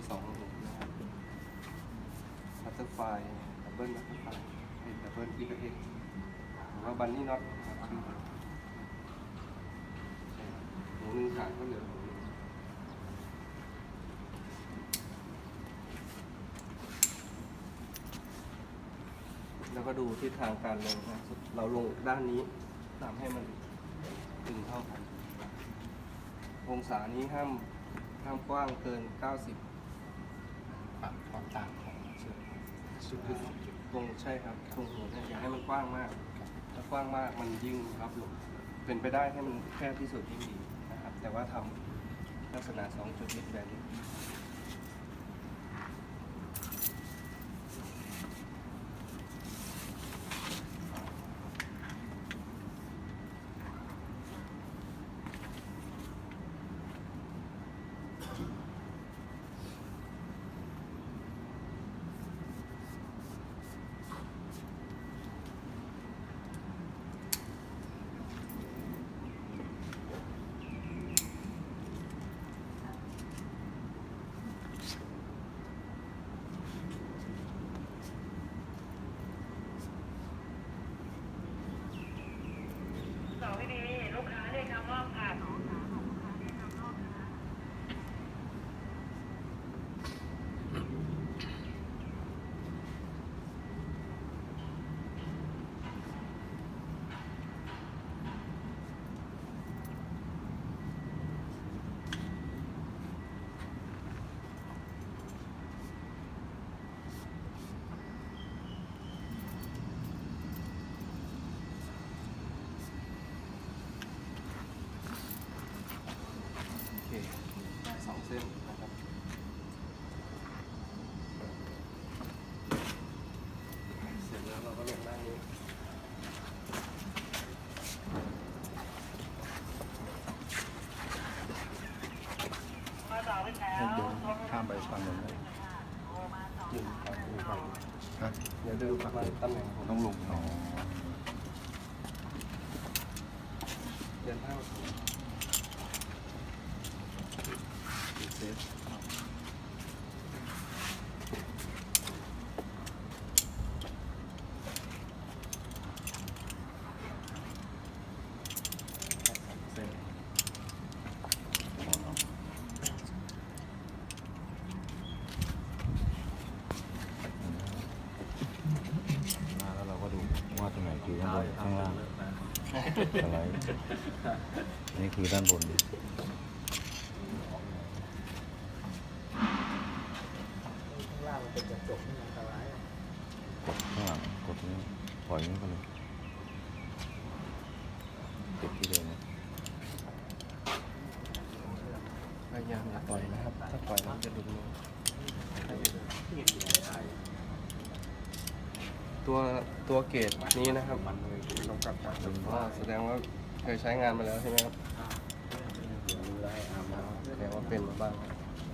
มีสองหูนะครับบัตเตอร์ไฟดับเบิลบัตเตอร์ไฟเอ็กดับเบิลอีกเอ็กหรือว่าบันนี่น็อตนะครับชื่อหูหนึ่งขาดก็เหลือหูหนึ่งแล้วก็ดูทิศทางการลงนะเราลงด้านนี้ทำให้มันตึงเท่ากัน องศานี้ห้ามห้ามกว้างเกิน 90ุดที่สอตรงใช่ครับตรงหัวเนี่ยอย่าให้มันกว้างมากถ้ากว้างมากมันยิ่งรับลมเป็นไปได้ให้มันแคบที่สุดยิ่งดีนะครับแต่ว่าทำลักษณะสองจุดนิดแบบนี้ สองดีลูกค้าเรียกคำว่าผ่าน โอเคได้ สองเส้นนะครับเสร็จแล้วเราก็ลงด้านนี้มาต่อไปแถวให้เดินข้ามไปฝั่งนู้นเลยยืนฝั่งนี้ฝั่งฮะเดี๋ยวเดินมาตำแหน่งผมต้องลงอ๋อเดินเท่าถูกเซฟ เส้น มาแล้วเราก็ดูว่าตรงไหนคือด้านบนข้างล่างสไลด์อันนี้คือด้านบน ล่างมัน เป็นกระจกที่อันตรายข้างหลังกดนี้ปล่อยนี้ไปเลยติดที่เดิมนะพยายามอย่าปล่อยนะครับ ถ้าปล่อยแล้วมันจะดุลงตัวตัวเกรดนี้นะครับเรากลับกลับว่าแสดงว่าเคยใช้งานมาแล้วใช่ไหมครับรู้ได้อาบน้แสดงว่าเป็นมาบ้าง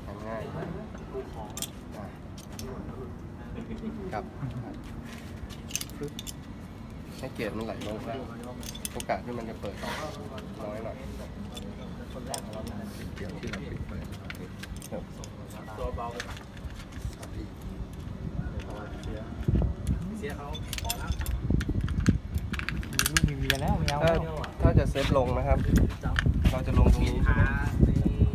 ทำง่ายอะ ครับปึ๊บให้เกรดมันไหลลงแล้วโอกาสที่มันจะเปิดน้อยหน่อยเดี๋ยวที่เราปิดไปครับำตัวเบาเสียเสียเขาขอแล้วมีลูกมีเมียแล้วไม่เอาถ้าแล้วถ้าจะเซตลงนะครับจับ เราจะลงตรงนี้หาใน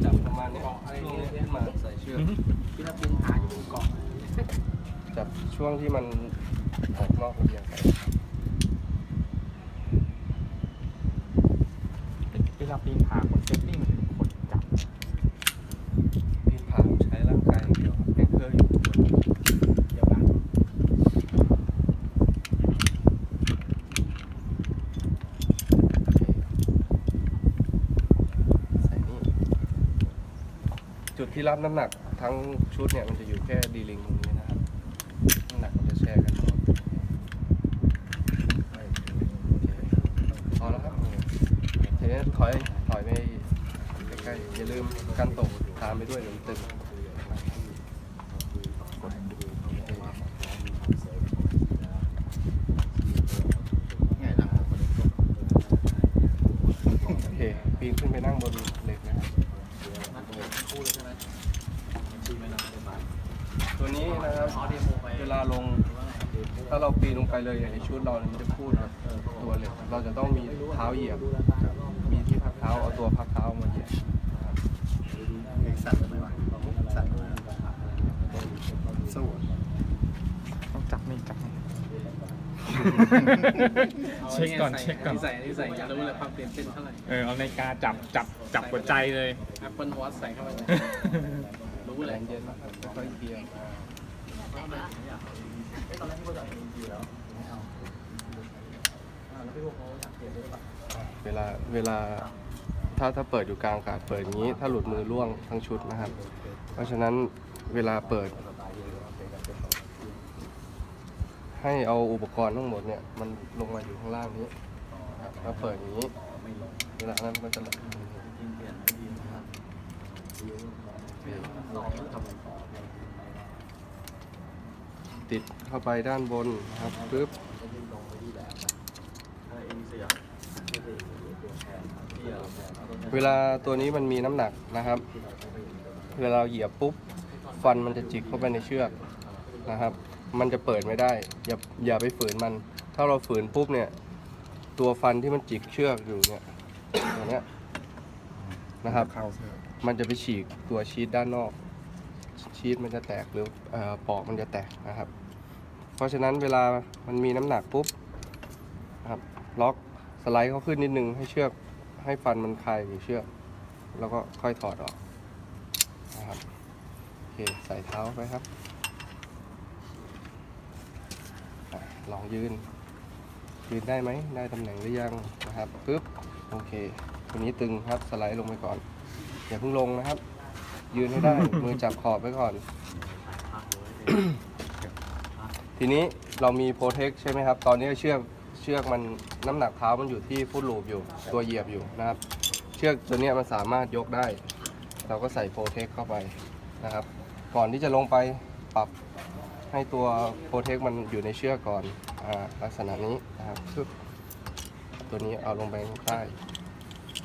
จับประมาณเนี้ยเกาะอะไรช่วงเงี้นี้ยขึ้นมาใส่เชือก ช่วงที่มันออกนอกระเบียงไปเวลาปีนผาคนเซตติ้งมันเป็นคนจับปีนผาใช้ร่างกายอย่างเดียวครับแองเกอร์อยู่บนเดียวกันใส่นี่จุดที่รับน้ำหนักทั้งชุดเนี่ยมันจะอยู่แค่ดีลิงตรงนี้ำหนักมันจะแชร์กันทั้งหมดโอเคพอแล้วครับทีนี้ถอยถอยไปใกล้ๆอย่าลืมกันตกตามไปด้วยเดี๋ยวมันตึงง่ายหลังคนนี้โอเคปีนขึ้นไปนั่งบนเหล็กนะครับตัวนี้นะครับเวลาลง ถ้าเราปีนลงไปเลยอย่างในชุดเราเนี่ยมันจะพูดแบบตัวเหลยเราจะต้องมีเท้าเหยียบ มีที่พักเท้า เอาตัวพักเท้ามาเหยียบนะครับ เอกสั่นไหมวะสั่นสู้ ต้องจับนี่จับนี่ เช็คก่อนเช็คก่อน ใส่นี่ใส่จะรู้เลยความเปลี่ยนเป็นเท่าไหร่ เออเอานาฬิกาจับจับจับหัวใจเลย Apple Watch ใส่เข้าไปเลยรู้แรเลยงเย็นค่อยๆเกียร์อ่าเวลาเวลาถ้าถ้าเปิดอยู่กลางอากาศเปิดอย่างนี้ ถ้าหลุดมือร่วงทั้งชุดนะครับ เพราะฉะนั้นเวลาเปิด ให้เอาอุปกรณ์ทั้งหมดเนี่ยมันลงมาอยู่ข้างล่างนี้นะครับแล้วเปิดอย่างนี้เวลานั้นมันก็จะหลุดติดเข้าไปด้านบนนะครับปึ๊บเวลาตัวนี้มันมีน้ำหนักนะครับ เวลาเราเหยียบปุ๊บ ฟันมันจะจิกเข้าไปในเชือกนะครับ มันจะเปิดไม่ได้ อย่าอย่าไปฝืนมัน ถ้าเราฝืนปุ๊บเนี่ย ตัวฟันที่มันจิกเชือกอยู่เนี่ยตัวเนี้ยนะครับมันจะไปฉีกตัวชีสด้านนอก ชีสมันจะแตกหรือเอ่อปอกมันจะแตกนะครับ เพราะฉะนั้นเวลามันมีน้ำหนักปุ๊บนะครับล็อกสไลด์เขาขึ้นนิดนึงให้เชือกให้ฟันมันคลายอยู่เชือก แล้วก็ค่อยถอดออกนะครับโอเคใส่เท้าไปครับอะ ลองยืน ยืนได้ไหมได้ตำแหน่งหรือยังนะครับปึ๊บโอเคตัวนี้ตึงครับสไลด์ลงไปก่อนอย่าเพิ่งลงนะครับ ยืนให้ได้ มือจับขอบไว้ก่อน ทีนี้เรามีโปรเทคใช่ไหมครับ ตอนนี้เชือกเชือกมันน้ำหนักเท้ามันอยู่ที่ฟุตลูปอยู่ ตัวเหยียบอยู่นะครับ เชือกตัวเนี้ยมันสามารถยกได้ เราก็ใส่โปรเทคเข้าไปนะครับ ก่อนที่จะลงไปปรับ ให้ตัวโปรเทคมันอยู่ในเชือกก่อนอาลักษณะนี้นะครับปึ๊บตัวนี้เอาลงไปข้างใต้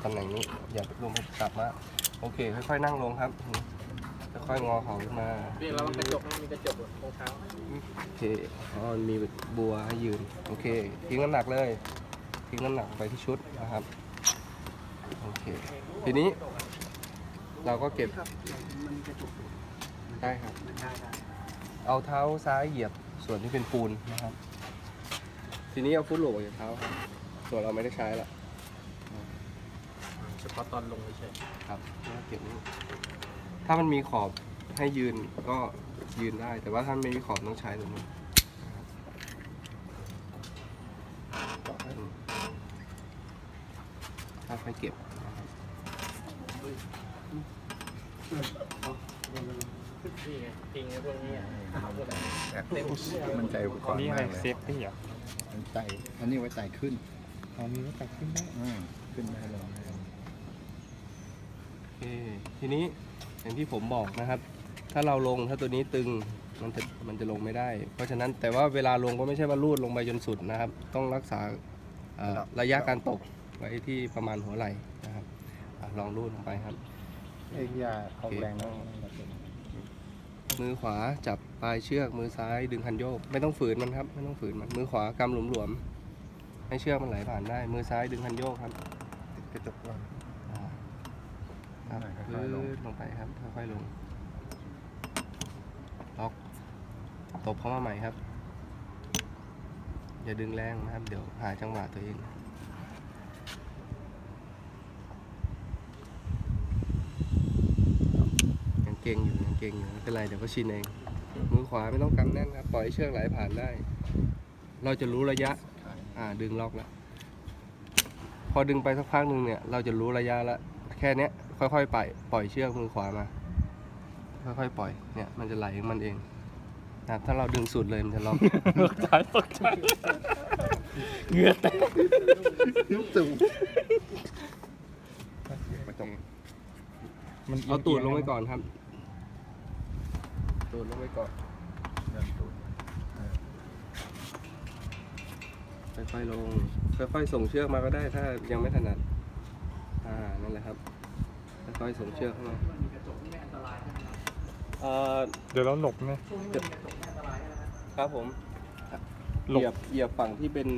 ตำแหน่งนี้อย่าลงไปจับมากโอเค ค่อยๆนั่งลงครับค่อยๆงอเข่าขึ้นมาพี่เรากระจกมีกระจกตรงเท้าโอเคอ๋อมีบัวให้ยืนโอเคทิ้งน้ำหนักเลยทิ้งน้ำหนักไปที่ชุดนะครับโอเคทีนี้ เราก็เก็บได้ครับ เอาเท้าซ้ายเหยียบส่วนที่เป็นปูนนะครับ ทีนี้เอาฟุตโหลออกจากเท้าครับส่วนเราไม่ได้ใช้ละเฉพาะตอนลงเฉยครับแล้วเก็บนี้ถ้ามันมีขอบให้ยืนก็ยืนได้ แต่ว่าถ้าไม่มีขอบต้องใช้ตรงนี้ถ้าค่อยเก็บนะครับ นี่ไงจริงไอ้พวกนี้เอาหมดเลยมันใจอุปกรณ์นี่อะไรมากเลยเซฟตี้อะมันไต่อันนี้ไว้ไต่ขึ้นอ๋อมีไว้แต่ขึ้นได้อืมขึ้นได้ลงได้โอเคทีนี้อย่างที่ผมบอกนะครับ ถ้าเราลงถ้าตัวนี้ตึงมันจะมันจะลงไม่ได้ เพราะฉะนั้นแต่ว่าเวลาลงก็ไม่ใช่ว่าลูดลงไปจนสุดนะครับ ต้องรักษาเอ่อระยะการตกไว้ที่ประมาณหัวไหล่นะครับอะลองลูดลงไปครับไอ้ยาออกแรงแล้ว มือขวาจับปลายเชือกมือซ้ายดึงคันโยก ไม่ต้องฝืนมันครับ ไม่ต้องฝืนมันมือขวากำหลวมๆให้เชือกมันไหลผ่านได้ มือซ้ายดึงคันโยกครับติดกระจกว่าอ่าครับค่อยๆลงลื่นลงไปครับค่อยๆลงล็อกตบเข้ามาใหม่ครับ อย่าดึงแรงนะครับ เดี๋ยวหาจังหวะตัวเองยัง เก่งอยู่ยังเก่งอยู่ไม่เป็นไรเดี๋ยวก็ชินเอง มือขวาไม่ต้องกำแน่นครับปล่อยให้เชือกไหลผ่านได้ เราจะรู้ระยะ อ่าดึงล็อกแล้ว พอดึงไปสักพักหนึ่งเนี่ย เราจะรู้ระยะละ แค่เนี้ยค่อยๆปล่อยปล่อยเชือกมือขวามา ค่อยๆปล่อย เนี่ยมันจะไหลของมันเองนะครับถ้าเราดึงสุดเลยมันจะล็อก ตกใจตกใจเหงื่อแตกสูงมันเอาตูดลงไปก่อนครับ ตูดลงไปก่อนค่อยๆลง ค่อยๆส่งเชือกมาก็ได้ถ้ายังไม่ถนัด อ่า นั่นแหละครับ ค่อยๆส่งเชือกเข้ามาเอ่อเดี๋ยวเราหลบนะครับผม หลเหยียบบเหยียบฝั่งที่เป็น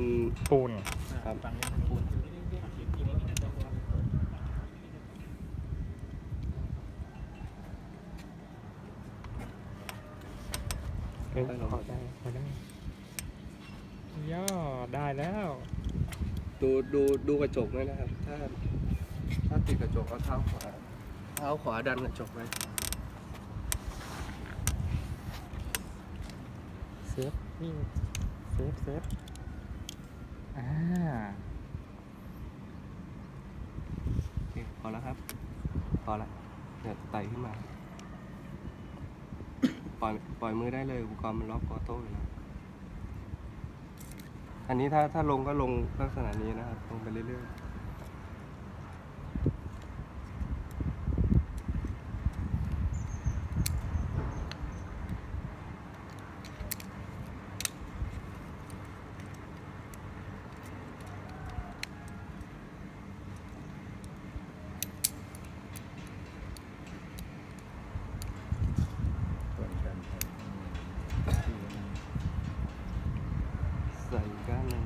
ปูนครับฟังนี้มันพูด เอ้ยขอได้ขอได้ ย่อได้แล้ว ดูดูดูกระจกด้วยนะครับ ถ้าถ้าติดกระจกเอาเท้าขวาเท้าขวาดันกระจกไว้เซฟวิ่งเซฟเซฟอ่าโอเคพอแล้วครับ พอละเดี๋ยวไต่ขึ้นมา ปล่อยปล่อยมือได้เลยอุปกรณ์มันล็อกออโต้อยู่แล้ว อันนี้ถ้าถ้าลงก็ลงลักษณะนี้นะครับลงไปเรื่อยๆ ใส่ก้านหนึ่ง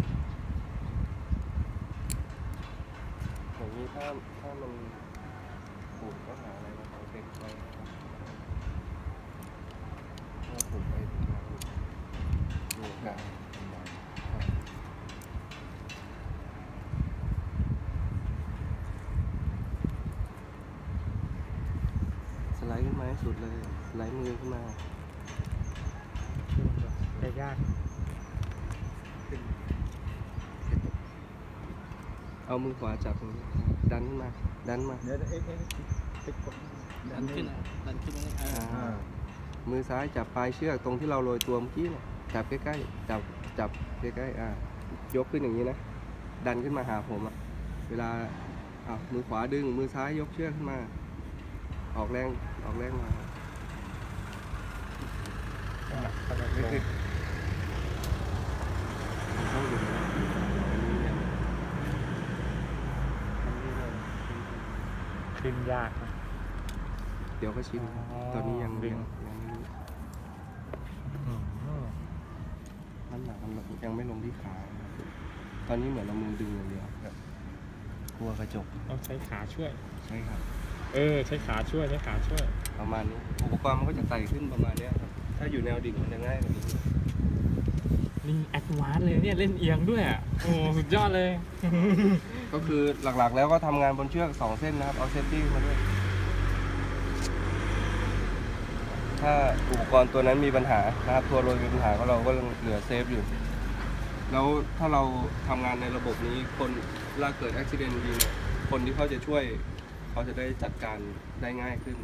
อย่างนี้ถ้าถ้า มันผูกก็หาอะไรมาเอาเด็กไว้นะครับถ้าผูกไปถึงไหนดูกันสไลด์ขึ้นมาให้สุดเลยสไลด์มือขึ้นมาจะยาก เอามือขวาจับตรงนี้ดันขึ้นมา ดันมา เดี๋ยวเอ๊ะเอ๊ะไปกดดันขึ้นนะดันขึ้นมาเลยอ่าอ่ามือซ้ายจับปลายเชือกตรงที่เราโรยตัวเมื่อกี้เนี่ยจับใกล้ๆ จับจับใกล้ๆ อ่ายกขึ้นอย่างนี้นะ ดันขึ้นมาหาผมอะเวลาอ่ามือขวาดึง มือซ้ายยกเชือกขึ้นมา ออกแรง ออกแรงมาไม่ติดมันต้องอยู่ในอันนี้เนี่ยอันนี้เลย ขึ้นยากนะ เดี๋ยวก็ชินอ๋อตอนนี้ยังดึยังงยังไม่รู้อืมน้ำหนักมันยังไม่ลงที่ขานะครับตอนนี้เหมือนเรามือดึงอย่างเดียวครับกลัวกระจกต้องใช้ขาช่วย ใช่ครับ เออ ใช้ขาช่วยใช้ขาช่วย ประมาณนี้อุปกรณ์มันก็จะไต่ขึ้นประมาณเนี้ยครับ ถ้าอยู่แนวดิ่งมันจะง่ายกว่านี้ นี่แอดวานซ์เลยเนี่ย เล่นเอียงด้วยอะโอ้ สุดยอดเลย ก็คือหลักๆ แล้วก็ทำงานบนเชือกสองเส้นนะครับ เอาเซฟตี้มาด้วย ถ้าอุปกรณ์ตัวนั้นมีปัญหานะครับตัวโรยมีปัญหาก็เราก็เหลือเซฟอยู่ แล้วถ้าเราทำงานในระบบนี้คนเวลาเกิดอุบิเหตุทีเนี่ยคนที่เขาจะช่วย เขาจะได้จัดการได้ง่ายขึ้น